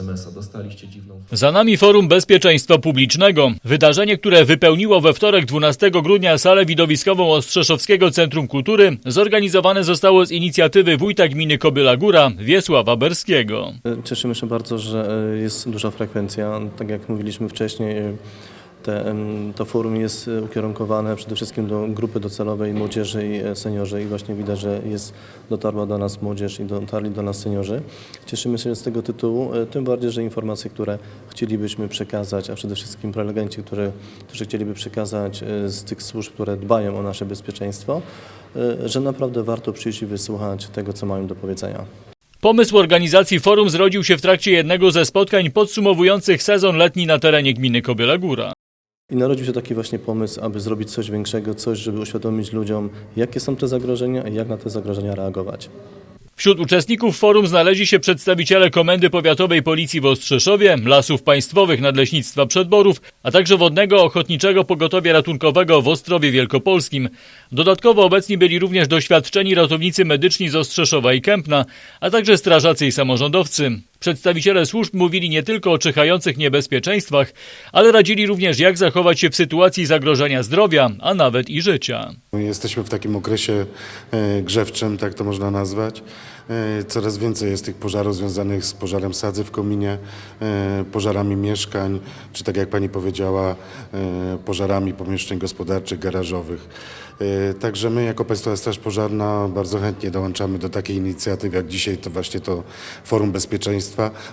SMS-a, dostaliście dziwną Za nami Forum Bezpieczeństwa Publicznego. Wydarzenie, które wypełniło we wtorek 12 grudnia salę widowiskową Ostrzeszowskiego Centrum Kultury, zorganizowane zostało z inicjatywy wójta gminy Kobyla Góra, Wiesława Berskiego. Cieszymy się bardzo, że e, jest duża frekwencja. Tak jak mówiliśmy wcześniej, e, te, to forum jest e, ukierunkowane przede wszystkim do grupy docelowej młodzieży i e, seniorzy i właśnie widać, że jest, dotarła do nas młodzież i dotarli do nas seniorzy. Cieszymy się z tego tytułu, e, tym bardziej, że informacje, które chcielibyśmy przekazać, a przede wszystkim prelegenci, które, którzy chcieliby przekazać z tych służb, które dbają o nasze bezpieczeństwo, że naprawdę warto przyjść i wysłuchać tego, co mają do powiedzenia. Pomysł organizacji forum zrodził się w trakcie jednego ze spotkań podsumowujących sezon letni na terenie gminy Kobyla Góra. I narodził się taki właśnie pomysł, aby zrobić coś większego, coś, żeby uświadomić ludziom, jakie są te zagrożenia i jak na te zagrożenia reagować. Wśród uczestników forum znaleźli się przedstawiciele Komendy Powiatowej Policji w Ostrzeszowie, Lasów Państwowych Nadleśnictwa Przedborów, a także Wodnego Ochotniczego Pogotowia Ratunkowego w Ostrowie Wielkopolskim. Dodatkowo obecni byli również doświadczeni ratownicy medyczni z Ostrzeszowa i Kępna, a także strażacy i samorządowcy. Przedstawiciele służb mówili nie tylko o czyhających niebezpieczeństwach, ale radzili również jak zachować się w sytuacji zagrożenia zdrowia, a nawet i życia. Jesteśmy w takim okresie e, grzewczym, tak to można nazwać. E, Coraz więcej jest tych pożarów związanych z pożarem sadzy w kominie, e, pożarami mieszkań, czy tak jak pani powiedziała, pożarami pomieszczeń gospodarczych, garażowych. Także my jako Państwowa Straż Pożarna bardzo chętnie dołączamy do takiej inicjatywy jak dzisiaj to właśnie to Forum Bezpieczeństwa.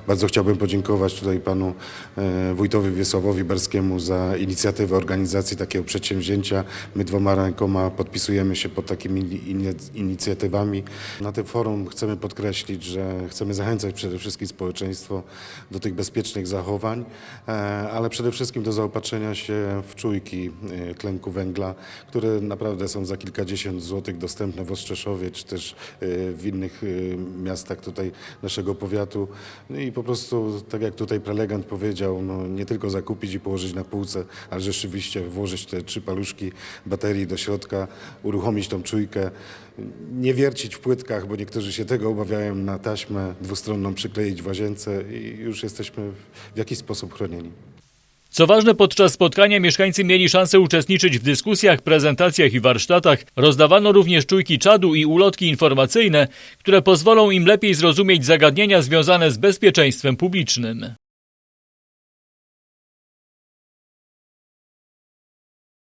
Bardzo chciałbym podziękować tutaj panu e, wójtowi Wiesławowi Berskiemu za inicjatywę organizacji takiego przedsięwzięcia. My dwoma rękoma podpisujemy się pod takimi ini- inicjatywami. Na tym forum chcemy podkreślić, że chcemy zachęcać przede wszystkim społeczeństwo do tych bezpiecznych zachowań, e, ale przede wszystkim do zaopatrzenia się w czujki e, tlenku węgla, które naprawdę są za kilkadziesiąt złotych dostępne w Ostrzeszowie, czy też w innych miastach tutaj naszego powiatu. No I po prostu, tak jak tutaj prelegent powiedział, no, nie tylko zakupić i położyć na półce, ale rzeczywiście włożyć te trzy paluszki baterii do środka, uruchomić tą czujkę, nie wiercić w płytkach, bo niektórzy się tego obawiają, na taśmę dwustronną przykleić w łazience i już jesteśmy w- jakiś sposób chronieni. Co ważne, podczas spotkania mieszkańcy mieli szansę uczestniczyć w dyskusjach, prezentacjach i warsztatach. Rozdawano również czujki czadu i ulotki informacyjne, które pozwolą im lepiej zrozumieć zagadnienia związane z bezpieczeństwem publicznym.